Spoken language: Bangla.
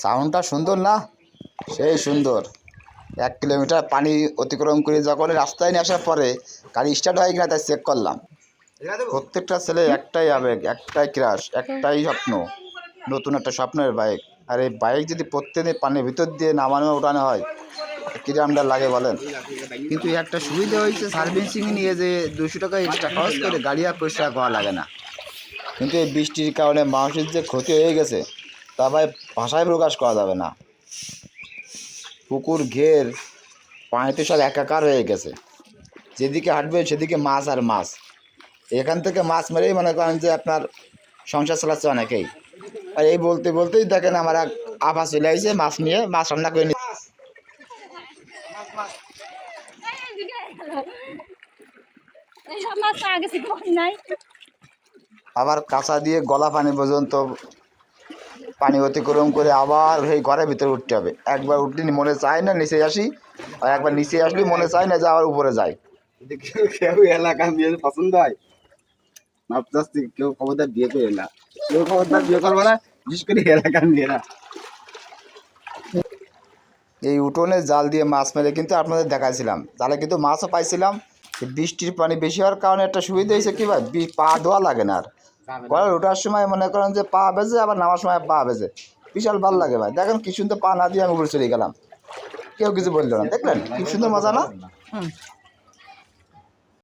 সাউন্ডটা সুন্দর না? সেই সুন্দর। এক কিলোমিটার পানি অতিক্রম করে যখন রাস্তায় নিয়ে আসার পরে গাড়ি স্টার্ট হয় কিনা তাই চেক করলাম। প্রত্যেকটা ছেলে একটাই আবেগ, একটাই ক্রাশ একটাই স্বপ্ন। নতুন একটা স্বপ্নের বাইক আর এই বাইক যদি প্রত্যেকদিন পানির ভিতর দিয়ে নামানো, ওঠানো হয় কিরামটা লাগে বলেন? কিন্তু একটা সুবিধা হয়েছে সার্ভিসিং নিয়ে যে দুশো টাকা এক্সট্রা খরচ করে গাড়ি আর পরিষ্কার করা লাগে না। কিন্তু এই বৃষ্টির কারণে মানুষের যে ক্ষতি হয়ে গেছে তা ভাই ভাষায় প্রকাশ করা যাবে না। পুকুর ঘের পানিতে সব একাকার হয়ে গেছে। যেদিকে হাঁটবে সেদিকে মাছ আর মাছ। এখান থেকে মাছ মেরেই মনে করেন যে আপনার সংসার চালাচ্ছে অনেকেই। আর এই বলতে বলতেই দেখেন আমার এক আভা চলে আসছে মাছ নিয়ে মাছ রান্না করে নি এইসব মাছ তো আগে থেকে পাই নাই। আবার কাঁচা দিয়ে গলা পানি পর্যন্ত পানি অতিক্রম করে আবার সেই ঘরের ভিতরে উঠতে হবে। একবার উঠলে মনে চায় না নিচে আসি আর একবার নিচে আসলে মনে চায় না যে আবার উপরে যায় কেউ এলাকা বিয়ে পছন্দ হয়? ভাবতে কেউ খবরদার বিয়ে করে না। কেউ খবরদার বিয়ে করবে না বিশেষ করে এলাকার মেয়েরা এই উঠোনে জাল দিয়ে মাছ মেরে কিন্তু আপনাদের দেখাইছিলাম। জালে কিন্তু মাছও পাইছিলাম। বৃষ্টির পানি বেশি হওয়ার কারণে একটা সুবিধা হয়েছে কি ভাই? পা ধোয়া লাগে না আর। কলের ওঠার সময় মনে করেন যে পা বেজে আবার নামার সময় পা বেজে। বিশাল ভালো লাগে ভাই। দেখেন কি সুন্দর পা না দিয়ে আমি উপরে চলে গেলাম। কেউ কিছু বলল না। দেখলেন? কি সুন্দর মজা না? হুম।